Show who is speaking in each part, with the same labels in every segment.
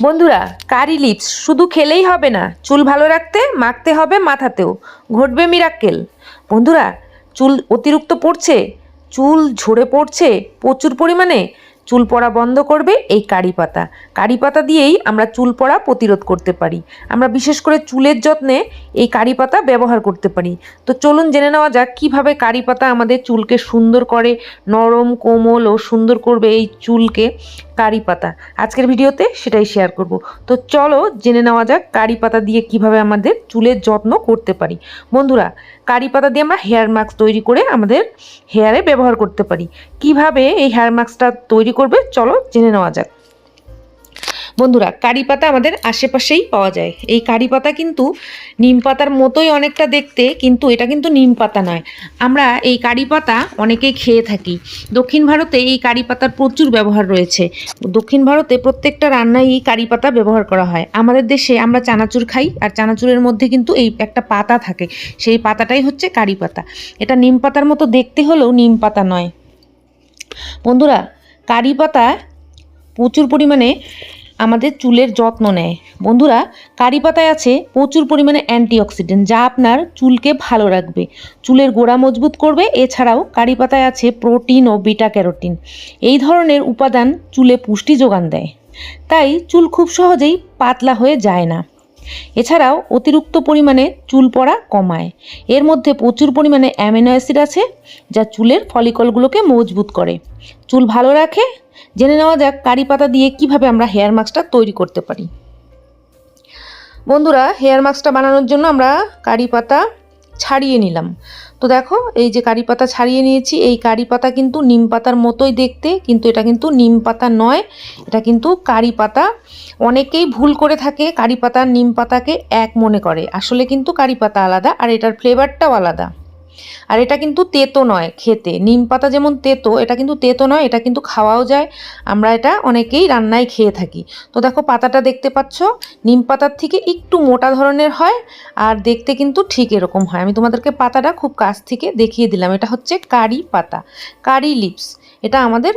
Speaker 1: বন্ধুরা, কারি লিপস শুধু খেলেই হবে না, চুল ভালো রাখতে, মাখতে হবে মাথাতেও, ঘটবে মিরাক্কেল বন্ধুরা, চুল অতিরিক্ত পড়ছে, চুল ঝরে পড়ছে, প্রচুর পরিমাণে চুল পড়া বন্ধ করবে এই কারি পাতা। কারি পাতা দিয়েই আমরা চুল পড়া প্রতিরোধ করতে পারি। আমরা বিশেষ করে চুলের যত্নে এই কারি পাতা ব্যবহার করতে পারি। তো চলুন জেনে নেওয়া যাক কীভাবে কারি পাতা আমাদের চুলকে সুন্দর করে নরম, কোমল ও সুন্দর করবে এই চুলকে। কারি পাতা। আজকের ভিডিওতে সেটাই শেয়ার করব। তো চলো জেনে নেওয়া যাক কারি পাতা দিয়ে কীভাবে আমাদের চুলের যত্ন করতে পারি। বন্ধুরা, কারি পাতা দিয়ে আমরা হেয়ার মাস্ক তৈরি করে আমাদের হেয়ারে ব্যবহার করতে পারি। কীভাবে এই হেয়ার মাস্কটা তৈরি করবে, চলো জেনে নেওয়া যাক। বন্ধুরা, কারি পাতা আমাদের আশেপাশেই পাওয়া যায়। এই কারি পাতা কিন্তু নিম পাতার মতোই অনেকটা দেখতে, কিন্তু এটা কিন্তু নিম পাতা নয়। আমরা এই কারি পাতা অনেকেই খেয়ে থাকি। দক্ষিণ ভারতে এই কারি পাতার প্রচুর ব্যবহার রয়েছে। দক্ষিণ ভারতে প্রত্যেকটা রান্নায় এই কারি পাতা ব্যবহার করা হয়। আমাদের দেশে আমরা চানাচুর খাই, আর চানাচুরের মধ্যে কিন্তু এই একটা পাতা থাকে। সেই পাতাটাই হচ্ছে কারি পাতা। এটা নিম পাতার মতো দেখতে হলেও নিম পাতা নয়। বন্ধুরা, কারি পাতা প্রচুর পরিমাণে আমাদের চুলের যত্ন নেয়। বন্ধুরা, কারি পাতায় আছে প্রচুর পরিমাণে অ্যান্টিঅক্সিডেন্ট যা আপনার চুলকে ভালো রাখবে। চুলের গোড়া মজবুত করবে, এছাড়াও কারি পাতায় আছে প্রোটিন ও বিটা ক্যারোটিন। এই ধরনের উপাদান চুলে পুষ্টি যোগান দেয়। তাই চুল খুব সহজেই পাতলা হয়ে যায় না। এছাড়াও অতিরিক্ত পরিমাণে চুল পড়া কমায়। এর মধ্যে প্রচুর পরিমাণে অ্যামিনো অ্যাসিড আছে, যা চুলের ফলিকলগুলোকে মজবুত করে। চুল ভালো রাখে? জেনে নেওয়া যাক কারি পাতা দিয়ে কীভাবে আমরা হেয়ার মাস্কটা তৈরি করতে পারি। বন্ধুরা, হেয়ার মাস্কটা বানানোর জন্য আমরা কারি পাতা ছাড়িয়ে নিলাম। তো দেখো, এই যে কারি পাতা ছাড়িয়ে নিয়েছি, এই কারি পাতা কিন্তু নিম পাতার মতোই দেখতে, কিন্তু এটা কিন্তু নিম পাতা নয়, এটা কিন্তু কারি পাতা। অনেকেই ভুল করে থাকে কারি পাতা নিম পাতাকে এক মনে করে। আসলে কিন্তু কারি পাতা আলাদা আর এটার ফ্লেভারটাও আলাদা। আর এটা কিন্তু তেতো নয় খেতে। নিম পাতা যেমন তেতো, এটা কিন্তু তেতো নয়, এটা কিন্তু খাওয়াও যায়। আমরা এটা অনেকেই রান্নায় খেয়ে থাকি। তো দেখো, পাতাটা দেখতে পাচ্ছ, নিম পাতার থেকে একটু মোটা ধরনের হয় আর দেখতে কিন্তু ঠিক এরকম হয়। আমি তোমাদেরকে পাতাটা খুব কাছ থেকে দেখিয়ে দিলাম। এটা হচ্ছে কারি পাতা, কারি লিপস। এটা আমাদের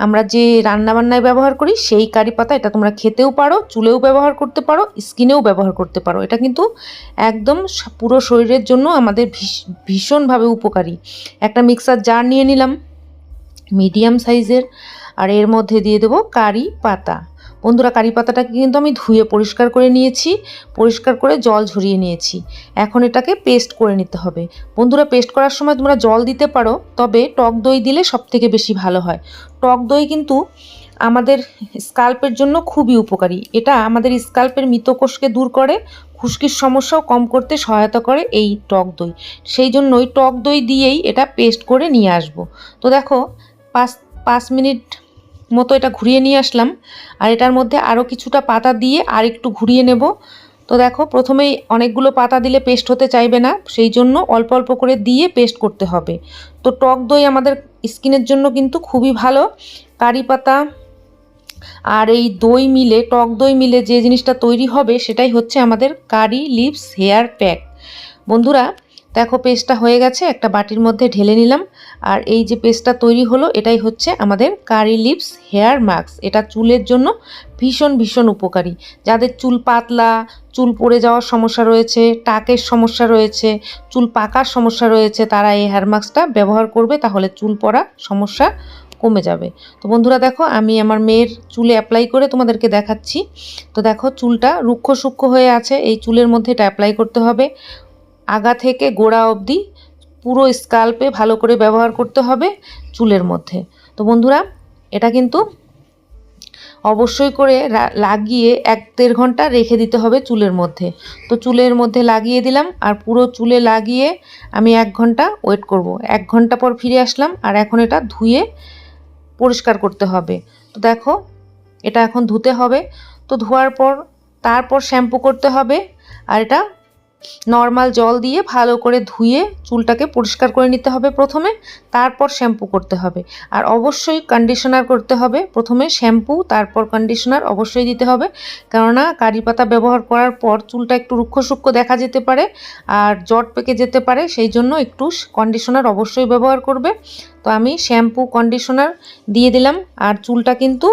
Speaker 1: আমরা যে রান্নাবান্নায় ব্যবহার করি, সেই কারি পাতা, এটা তোমরা খেতেও পারো, চুলেও ব্যবহার করতে পারো, স্কিনেও ব্যবহার করতে পারো। এটা কিন্তু একদম পুরো শরীরের জন্য আমাদের ভীষ- ভীষণভাবে উপকারী। একটা মিক্সার জার নিয়ে নিলাম, মিডিয়াম সাইজের, আর এর মধ্যে দিয়ে দেবো কারি পাতা। বন্ধুরা, কারি পাতাটাকে কিন্তু আমি ধুয়ে পরিষ্কার করে নিয়েছি, পরিষ্কার করে জল ঝরিয়ে নিয়েছি। এখন এটাকে পেস্ট করে নিতে হবে। বন্ধুরা পেস্ট করার সময় তোমরা জল দিতে পারো, তবে টক দই দিলে সব থেকে বেশি ভালো হয়। টক দই কিন্তু আমাদের স্কাল্পের জন্য খুবই উপকারী। এটা আমাদের স্কাল্পের মৃতকোষকে দূর করে, খুশকির সমস্যাও কম করতে সহায়তা করে এই টক দই। সেই জন্যই টক দই দিয়েই এটা পেস্ট করে নিয়ে আসব। তো দেখো, পাঁচ পাঁচ মিনিট মতো এটা ঘুরিয়ে নিয়ে আসলাম। আর এটার মধ্যে আরও কিছুটা পাতা দিয়ে আর একটু ঘুরিয়ে নেব। তো দেখো, প্রথমেই অনেকগুলো পাতা দিলে পেস্ট হতে চাইবে না, সেই জন্য অল্প অল্প করে দিয়ে পেস্ট করতে হবে। তো টক দই আমাদের স্কিনের জন্য কিন্তু খুবই ভালো। কারি পাতা আর এই দই মিলে, টক দই মিলে যে জিনিসটা তৈরি হবে, সেটাই হচ্ছে আমাদের কারি লিপস হেয়ার প্যাক। বন্ধুরা দেখো পেস্টটা হয়ে গেছে, একটা বাটির মধ্যে ঢেলে নিলাম। আর এই যে পেস্টটা তৈরি হলো, এটাই হচ্ছে আমাদের কারি লিপস হেয়ার মাস্ক এটা চুলের জন্য ভীষণ ভীষণ উপকারী। যাদের চুল পাতলা, চুল পড়ে যাওয়ার সমস্যা রয়েছে, টাকের সমস্যা রয়েছে, চুল পাকার সমস্যা রয়েছে, তারা এই হেয়ার মাস্কটা ব্যবহার করবে, তাহলে চুল পড়া সমস্যা কমে যাবে। তো বন্ধুরা দেখো, আমি আমার মেয়ের চুলে অ্যাপ্লাই করে তোমাদেরকে দেখাচ্ছি। তো দেখো, চুলটা রুক্ষ, সূক্ষ্ম হয়ে আছে, এই চুলের মধ্যে এটা অ্যাপ্লাই করতে হবে। আগা থেকে গোড়া অবধি পুরো স্কাল্পে ভালো করে ব্যবহার করতে হবে চুলের মধ্যে। তো বন্ধুরা, এটা কিন্তু অবশ্যই করে লাগিয়ে এক দেড় ঘণ্টা রেখে দিতে হবে চুলের মধ্যে। তো চুলের মধ্যে লাগিয়ে দিলাম আর পুরো চুলে লাগিয়ে আমি এক ঘণ্টা ওয়েট করব। এক ঘণ্টা পর ফিরে আসলাম আর এখন এটা ধুয়ে পরিষ্কার করতে হবে। তো দেখো, এটা এখন ধুতে হবে। তো ধোয়ার পর, তারপর শ্যাম্পু করতে হবে আর এটা নর্মাল জল দিয়ে ভালো করে ধুয়ে চুলটাকে পরিষ্কার করে নিতে হবে প্রথমে, তারপর শ্যাম্পু করতে হবে। আর অবশ্যই কন্ডিশনার করতে হবে। প্রথমে শ্যাম্পু, তারপর কন্ডিশনার অবশ্যই দিতে হবে। কেননা কারি পাতা ব্যবহার করার পর চুলটা একটু রুক্ষ সূক্ষ্ম দেখা যেতে পারে আর জট পেকে যেতে পারে, সেই জন্য একটু কন্ডিশনার অবশ্যই ব্যবহার করবে। তো আমি শ্যাম্পু কন্ডিশনার দিয়ে দিলাম। আর চুলটা কিন্তু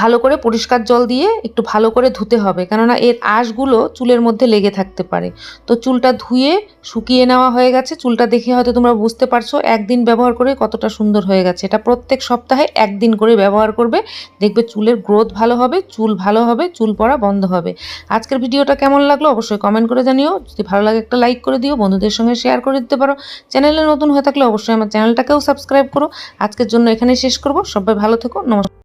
Speaker 1: ভালো করে পরিষ্কার জল দিয়ে একটু ভালো করে ধুতে হবে। কেননা এর আঁশগুলো চুলের মধ্যে লেগে থাকতে পারে। তো চুলটা ধুয়ে শুকিয়ে নেওয়া হয়ে গেছে। চুলটা দেখে হয়তো তোমরা বুঝতে পারছ একদিন ব্যবহার করে কতটা সুন্দর হয়ে গেছে। এটা প্রত্যেক সপ্তাহে একদিন করে ব্যবহার করবে। দেখবে চুলের গ্রোথ ভালো হবে, চুল ভালো হবে, চুল পড়া বন্ধ হবে। আজকের ভিডিওটা কেমন লাগল অবশ্যই কমেন্ট করে জানিও। যদি ভালো লাগে একটা লাইক করে দিও, বন্ধুদের সঙ্গে শেয়ার করে দিতে পারো। চ্যানেলে নতুন হয়ে থাকলে অবশ্যই আমার চ্যানেলটাকেও সাবস্ক্রাইব করো। আজকের জন্য এখানে শেষ করব। সবাই ভালো থেকো, নমস্কার।